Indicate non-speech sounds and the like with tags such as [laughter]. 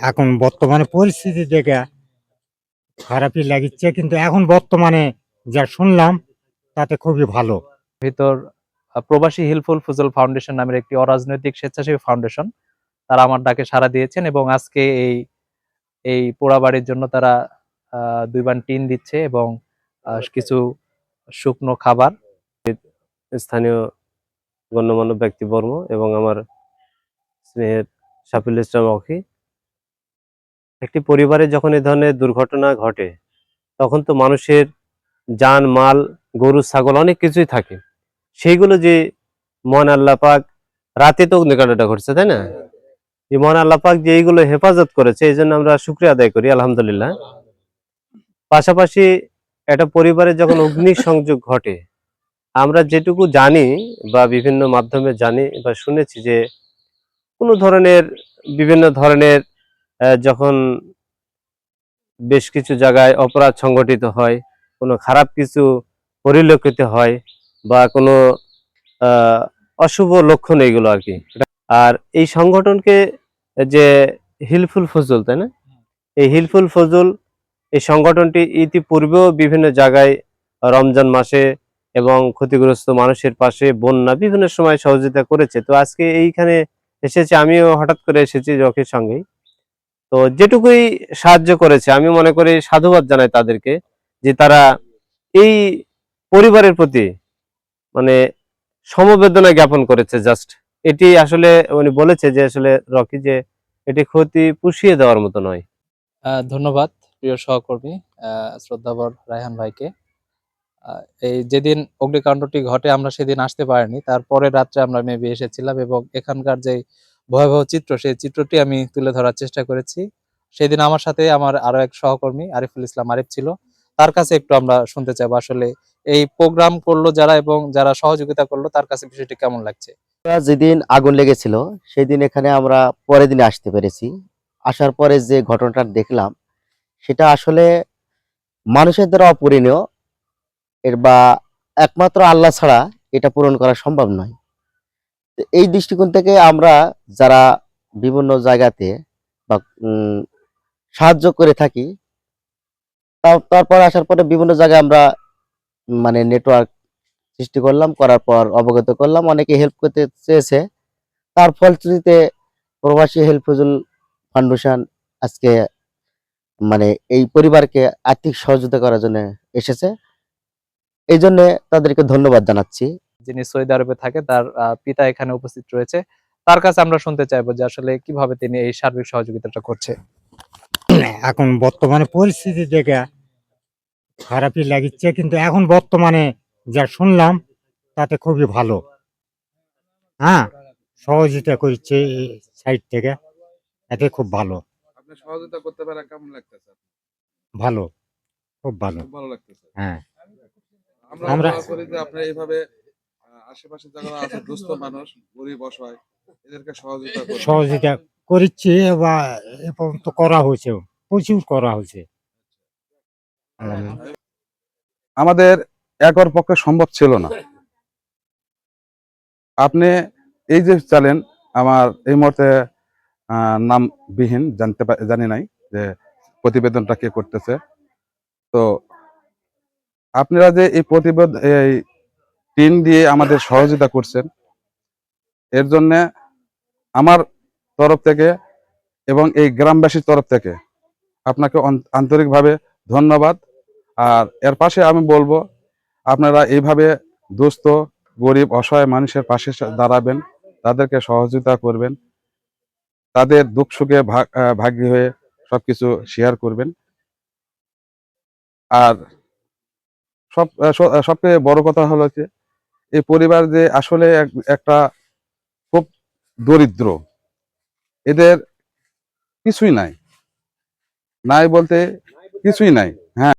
এখন বর্তমানে পরিস্থিতি দেখে খারাপই লাগিচ্ছে কিন্তু এখন বর্তমানে যা শুনলাম তাতে খুবই ভালো। ভিতর প্রবাসী হিলফুল ফুজল ফাউন্ডেশন নামের একটি অরাজনৈতিক স্বেচ্ছাসেবী ফাউন্ডেশন তারা আমার ডাকে সাড়া দিয়েছেন এবং আজকে এই এই পোড়াবাড়ির জন্য তারা আহ, দুই বান টিন দিচ্ছে এবং কিছু শুকনো খাবার। স্থানীয় গণ্যমান্য ব্যক্তিবর্গ এবং আমার স্নেহের সাফিল ইসলাম অখি একটি পরিবারে যখন এই ধরনের দুর্ঘটনা ঘটে, তখন তো মানুষের যান, মাল, গরু, ছাগল অনেক কিছুই থাকে। সেইগুলো যে মন আল্লাহ পাক, রাতে তো অগ্নিকাণ্ডটা ঘটছে, তাই না? যে মন আল্লাহ পাক যে এইগুলো হেফাজত করেছে, এই জন্য আমরা শুক্রিয়া আদায় করি, আলহামদুলিল্লাহ। পাশাপাশি একটা পরিবারে যখন অগ্নি সংযোগ ঘটে, আমরা যেটুকু জানি বা বিভিন্ন মাধ্যমে জানি বা শুনেছি যে কোনো ধরনের, বিভিন্ন ধরনের যখন বেশ কিছু জায়গায় অপরাধ সংগঠিত হয়, কোনো খারাপ কিছু পরিলক্ষিত হয় বা কোনো অশুভ লক্ষণ এইগুলো আর কি। আর এই সংগঠনকে যে হিলফুল ফজল, তাই না? এই হিলফুল ফজল, এই সংগঠনটি ইতিপূর্বেও বিভিন্ন জায়গায় রমজান মাসে এবং ক্ষতিগ্রস্ত মানুষের পাশে বন্যা বিভিন্ন সময় সহযোগিতা করেছে। তো আজকে এইখানে এসেছে, আমিও হঠাৎ করে এসেছি রকির সঙ্গেই। তো যেটুকুই সাহায্য করেছে, আমি মনে করি সাধুবাদ জানাই তাদেরকে যে তারা এই পরিবারের প্রতি মানে সমবেদনা জ্ঞাপন করেছে জাস্ট এটি আসলে উনি বলেছে যে আসলে রকি যে এটি ক্ষতি পুষিয়ে দেওয়ার মতো নয়। ধন্যবাদ প্রিয় সহকর্মী শ্রদ্ধাবর রায়হান ভাইকে। এই যেদিন অগ্নিকাণ্ডটি ঘটে, আমরা সেদিন আসতে পারিনি। তারপরে রাত্রে আমরা মেবি এসেছিলাম এবং এখানকার যে ভয়াবহ চিত্র, সেই চিত্রটি আমি তুলে ধরার চেষ্টা করেছি। সেদিন আমার সাথে আমার আরও এক সহকর্মী, আরিফুল ইসলাম আরিফ ছিল। তার কাছে একটু আমরা শুনতে চাইব আসলে এই প্রোগ্রাম করল যারা এবং যারা সহযোগিতা করল, তার কাছে বিষয়টি কেমন লাগছে? যেদিন আগুন লেগেছিল সেই দিন এখানে আমরা পরের দিনে আসতে পেরেছি। আসার পরে যে ঘটনাটা দেখলাম, সেটা আসলে মানুষের দ্বারা অপূরণীয়। এর বা একমাত্র আল্লাহ ছাড়া এটা পূরণ করা সম্ভব নয়। তো এই দৃষ্টিকোণ থেকে আমরা যারা বিভিন্ন জায়গাতে বা সাহায্য করে থাকি তারপর আসার পরে বিভিন্ন জায়গায় আমরা মানে নেটওয়ার্ক সৃষ্টি করলাম, করার পর অবগত করলাম। অনেকে হেল্প করতে চেয়েছে। তার ফলশ্রুতিতে প্রবাসী হেল্প ফজল ফাউন্ডেশন আজকে মানে এই পরিবারকে আর্থিক সহযোগিতা করার জন্য এসেছে। এই জন্য তাদেরকে ধন্যবাদ জানাচ্ছি। যিনি সৌদি আরবে থাকে তার আহ, পিতা এখানে উপস্থিত রয়েছে। তার কাছে আমরা শুনতে চাইব যে আসলে কীভাবে তিনি এই সার্বিক সহযোগিতাটা করছে। এখন বর্তমানে পরিস্থিতি দেখে খারাপই লাগিচ্ছে কিন্তু এখন বর্তমানে যা শুনলাম তাতে খুবই ভালো। হ্যাঁ সহযোগিতা করছে এই সাইড থেকে এতে খুব ভালো। আপনি সহযোগিতা করতে পারে কেমন লাগতেছে? ভালো খুব ভালো। ভালো লাগতেছে। হ্যাঁ। আমরা আমরা- এইভাবে আশেপাশে যারা আছে [laughs] দুস্থ মানুষ গরিব অসহায় এদেরকে সহযোগিতা সহযোগিতা করছি বা এ পর্যন্ত করা হয়েছে প্রচুর করা হয়েছে। আমাদের একর পক্ষে সম্ভব ছিল না। আপনি এই যে চালেন আমার এই মুহূর্তে আহ, নামবিহীন জানতে জানি নাই যে প্রতিবেদনটা কে করতেছে। তো আপনারা যে এই প্রতিবেদন এই টিম দিয়ে আমাদের সহযোগিতা করছেন। এর জন্য আমার তরফ থেকে এবং এই গ্রামবাসীর তরফ থেকে আপনাকে আন্তরিকভাবে ধন্যবাদ। আর এর পাশে আমি বলব আপনারা এইভাবে দুস্থ গরিব অসহায় মানুষের পাশে দাঁড়াবেন তাদেরকে সহযোগিতা করবেন তাদের দুঃখ সুখে ভাগ আহ, ভাগী হয়ে সবকিছু শেয়ার করবেন। আর সব সবচেয়ে বড় কথা হলো যে এই পরিবার যে আসলে এক- একটা খুব দরিদ্র, এদের কিছুই নাই। নাই বলতে কিছুই নাই।